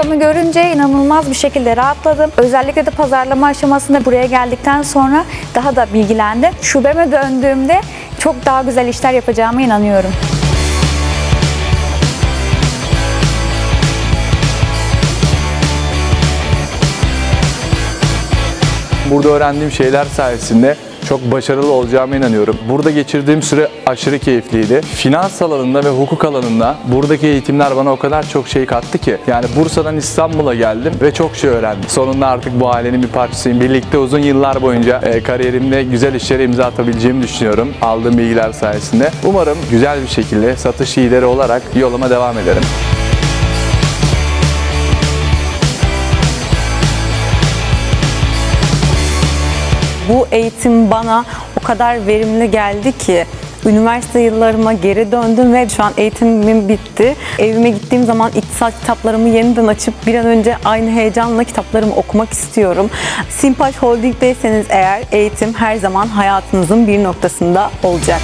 ortamı görünce inanılmaz bir şekilde rahatladım. Özellikle de pazarlama aşamasında buraya geldikten sonra daha da bilgilendim. Şubeme döndüğümde çok daha güzel işler yapacağıma inanıyorum. Burada öğrendiğim şeyler sayesinde çok başarılı olacağıma inanıyorum. Burada geçirdiğim süre aşırı keyifliydi. Finans alanında ve hukuk alanında buradaki eğitimler bana o kadar çok şey kattı ki. Yani Bursa'dan İstanbul'a geldim ve çok şey öğrendim. Sonunda artık bu ailenin bir parçasıyım. Birlikte uzun yıllar boyunca e, kariyerimde güzel işlere imza atabileceğimi düşünüyorum. Aldığım bilgiler sayesinde. Umarım güzel bir şekilde satış lideri olarak yoluma devam ederim. Bu eğitim bana o kadar verimli geldi ki üniversite yıllarıma geri döndüm ve şu an eğitimim bitti. Evime gittiğim zaman iktisat kitaplarımı yeniden açıp bir an önce aynı heyecanla kitaplarımı okumak istiyorum. Simpaş Holding'deyseniz eğer eğitim her zaman hayatınızın bir noktasında olacak.